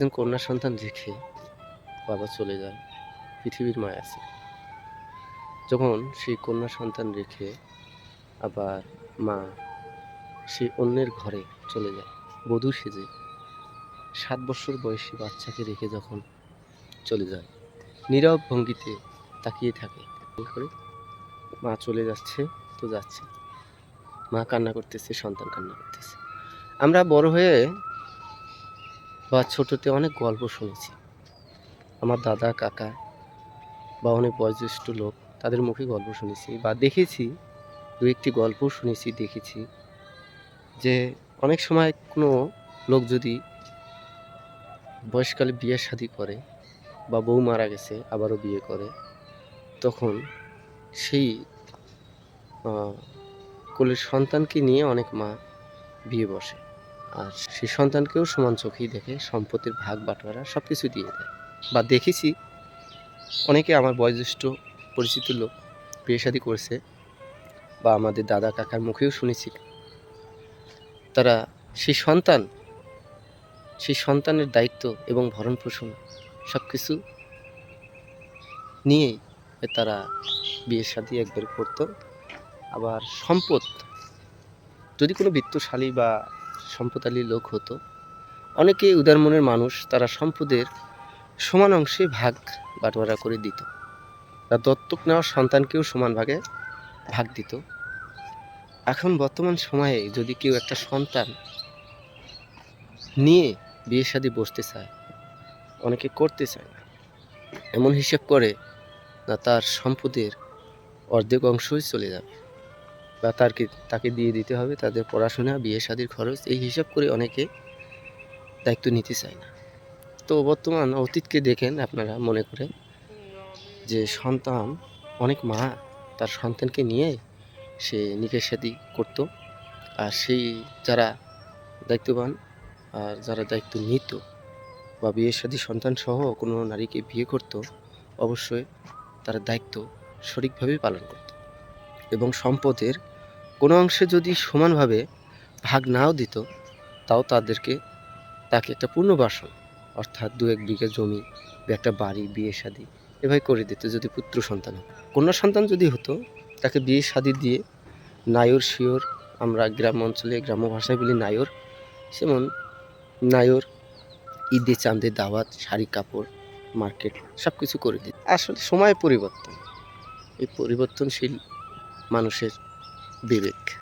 একজন কন্যা সন্তান রেখে বাবা চলে যায় পৃথিবীর মায় আছে। যখন সেই কন্যা সন্তান রেখে আবার মা সে অন্যের ঘরে চলে যায়, বধূ সেজে সাত বছর বয়সী বাচ্চাকে রেখে যখন চলে যায়, নীরব ভঙ্গিতে তাকিয়ে থাকে। করে মা চলে যাচ্ছে, তো যাচ্ছে। মা কান্না করতেছে, সন্তান কান্না করতেছে। আমরা বড় হয়ে বা ছোটোতে অনেক গল্প শুনেছি। আমার দাদা, কাকা বা অনেক বয়োজ্যেষ্ঠ লোক তাদের মুখে গল্প শুনেছি বা দেখেছি, দু একটি গল্প শুনেছি, দেখেছি যে অনেক সময় কোনো লোক যদি বয়সকালে বিয়ে শাদি করে বা বউ মারা গেছে, আবারও বিয়ে করে, তখন সেই কোলের সন্তানকে নিয়ে অনেক মা বিয়ে বসে। আর সেই সন্তানকেও সমান চোখেই দেখে, সম্পত্তির ভাগ বাটোয়ারা সব কিছু দিয়ে দেয়। বা দেখেছি, অনেকে আমার বয়োজ্যেষ্ঠ পরিচিত লোক বিয়ে শাদি করছে বা আমাদের দাদা কাকার মুখেও শুনেছি। তারা সেই সন্তান, সেই সন্তানের দায়িত্ব এবং ভরণ পোষণ সব কিছু নিয়েই তারা বিয়ে শাদি একবার করতো। আবার সম্পদ, যদি কোনো বিত্তশালী বা সম্পদালী লোক হতো। অনেকে উদার মনের মানুষ, তারা সম্পদের সমান অংশে ভাগ বাটোয়ারা করে দিত। তা দত্তক নেওয়া সন্তানকেও সমান ভাগে ভাগ দিত। এখন বর্তমান সময়ে যদি কেউ একটা সন্তান নিয়ে বিয়ে শাদি বসতে চায়, অনেকে করতে চায় না। এমন হিসেব করে না, তার সম্পদের অর্ধেক অংশই চলে যাবে। বা তারকে, তাকে দিয়ে দিতে হবে, তাদের পড়াশোনা, বিয়ে শাদির খরচ, এই হিসাব করে অনেকে দায়িত্ব নিতে চায় না। তো বর্তমান অতীতকে দেখেন আপনারা মনে করে যে সন্তান, অনেক মা তার সন্তানকে নিয়ে সে নিকেশ শাদি করতো আর সেই যারা দায়িত্ববান আর যারা দায়িত্ব নিত বা বিয়ে শাদী সন্তান সহ কোনো নারীকে বিয়ে করত, অবশ্যই তার দায়িত্ব সঠিকভাবেই পালন করত এবং সম্পদের কোনো অংশে যদি সমানভাবে ভাগ নাও দিত, তাও তাদেরকে, তাকে একটা পূর্ণবাসন অর্থাৎ দু এক বিঘা জমি বা একটা বাড়ি, বিয়ে শাদি এভাবে করে দিত যদি পুত্র সন্তান হতো। কন্যা সন্তান যদি হতো, তাকে বিয়ে শাদি দিয়ে নায়র শিওর, আমরা গ্রাম অঞ্চলে, গ্রাম্য ভাষায় বলি নায়র যেমন নায়র ঈদে চাঁদে দাওয়াত, শাড়ি, কাপড়, মার্কেট সব কিছু করে দিত। আসলে সময় পরিবর্তন, এই পরিবর্তনশীল মানুষের Bibik.